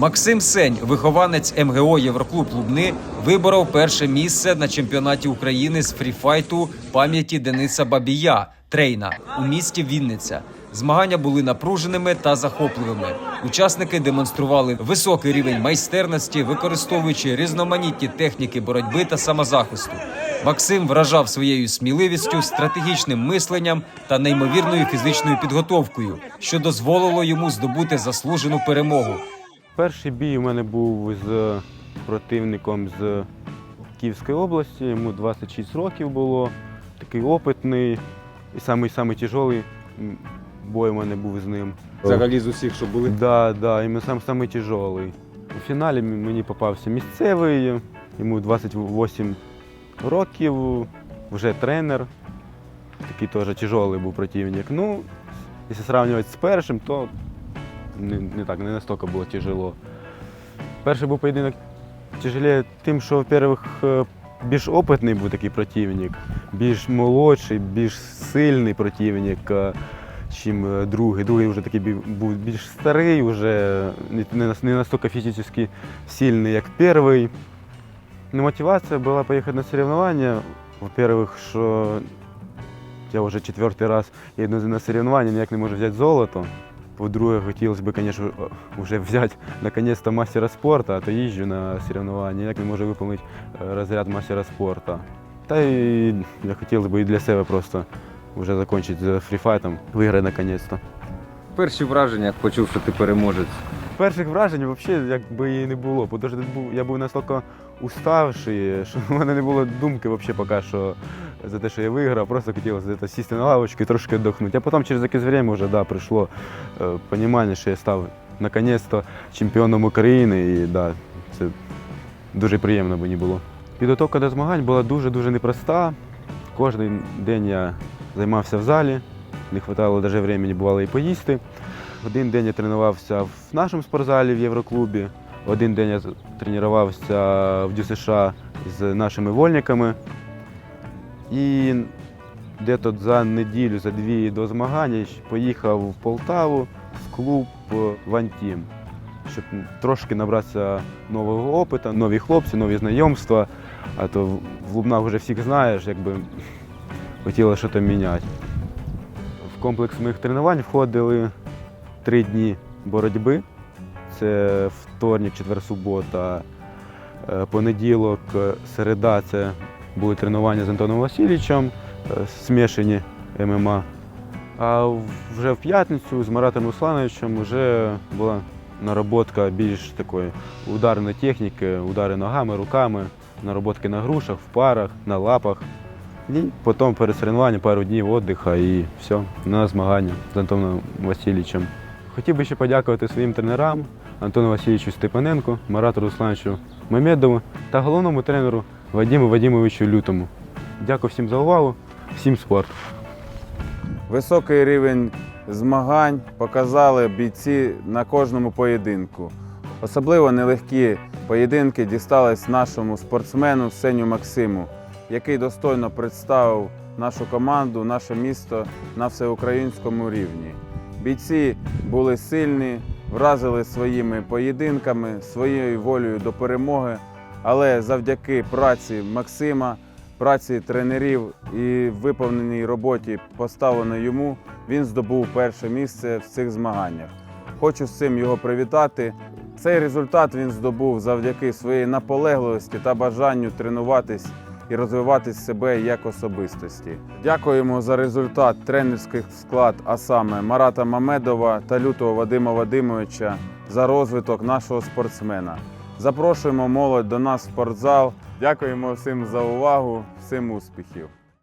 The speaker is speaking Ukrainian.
Максим Сень, вихованець МГО Євроклуб Лубни, виборов перше місце на чемпіонаті України з фріфайту пам'яті Дениса Бабія, трейна у місті Вінниця. Змагання були напруженими та захопливими. Учасники демонстрували високий рівень майстерності, використовуючи різноманітні техніки боротьби та самозахисту. Максим вражав своєю сміливістю, стратегічним мисленням та неймовірною фізичною підготовкою, що дозволило йому здобути заслужену перемогу. Перший бій у мене був з противником з Київської області, йому 26 років було, такий опитний і самий самий тяжелий бой у мене був з ним. Взагалі з усіх, що були. Да, да, іменно сам самий тяжелий. У фіналі мені попався місцевий, йому 28 років, вже тренер. Такий теж тяжелий був противник. Ну, якщо сравнювати з першим, то не, не так, не настільки було тяжело. Перший був поєдинок тяжелее тим, що, во-первых, е, більш опитний був такий противник, більш молодший, більш сильний противник, е, чим е, другий. Другий вже такий був більш старий, вже не настільки фізично сильний, як перший. Ну, мотивація була поїхати на соревновання. Во-первых, що я вже четвертий раз їду на соревновання, ніяк не можу взяти золото. По-друге, хотілося б, звісно, вже взяти наконец-то мастера спорту, а то їжджу на соревновання, як не можу виконати е, розряд мастера спорту. Та й я хотів би і для себе просто вже закінчити з фріфайтом, виграти наконец-то. Перші враження, як почув, що ти переможець. Перших вражень взагалі якби і не було, бо я був настільки уставший, що в мене не було думки взагалі поки що за те, що я виграв, просто хотілося сісти на лавочку і трошки віддохнути. А потім через якесь время вже да, прийшло е, розуміння, що я став наконець-то чемпіоном України і да, це дуже приємно мені було. Підготовка до змагань була дуже-дуже непроста. Кожен день я займався в залі, не вистачало навіть времени бувало і поїсти. Один день я тренувався в нашому спортзалі в Євроклубі, один день я тренувався в ДЮСШ з нашими вольниками. І десь за неділю, за дві до змагань поїхав в Полтаву в клуб Вантім, щоб трошки набратися нового опиту, нові хлопці, нові знайомства. А то в- Лубнах вже всіх знаєш, якби хотілося щось міняти. В комплекс моїх тренувань входили три дні боротьби. Це вторник, четвер, субота, е, понеділок, е, середа це були тренування з Антоном Васильовичем, е, смішані ММА. А вже в п'ятницю з Маратом Руслановичем вже була наработка більш такої ударної техніки, удари ногами, руками, наработки на грушах, в парах, на лапах. І потім перед соревнованням пару днів віддиха і все, на змагання з Антоном Васильовичем. Хотів би ще подякувати своїм тренерам Антону Васильовичу Степаненку, Марату Руслановичу Мамедову та головному тренеру Вадиму Вадимовичу Лютому. Дякую всім за увагу, всім спорт. Високий рівень змагань показали бійці на кожному поєдинку. Особливо нелегкі поєдинки дістались нашому спортсмену Сеню Максиму, який достойно представив нашу команду, наше місто на всеукраїнському рівні. Бійці були сильні, вразили своїми поєдинками, своєю волею до перемоги, але завдяки праці Максима праці тренерів і виповненій роботі, поставленої йому, він здобув перше місце в цих змаганнях. Хочу з цим його привітати. Цей результат він здобув завдяки своїй наполегливості та бажанню тренуватись і розвивати себе як особистості. Дякуємо за результат тренерських склад, а саме Марата Мамедова та лютого Вадима Вадимовича за розвиток нашого спортсмена. Запрошуємо молодь до нас в спортзал. Дякуємо всім за увагу, всім успіхів.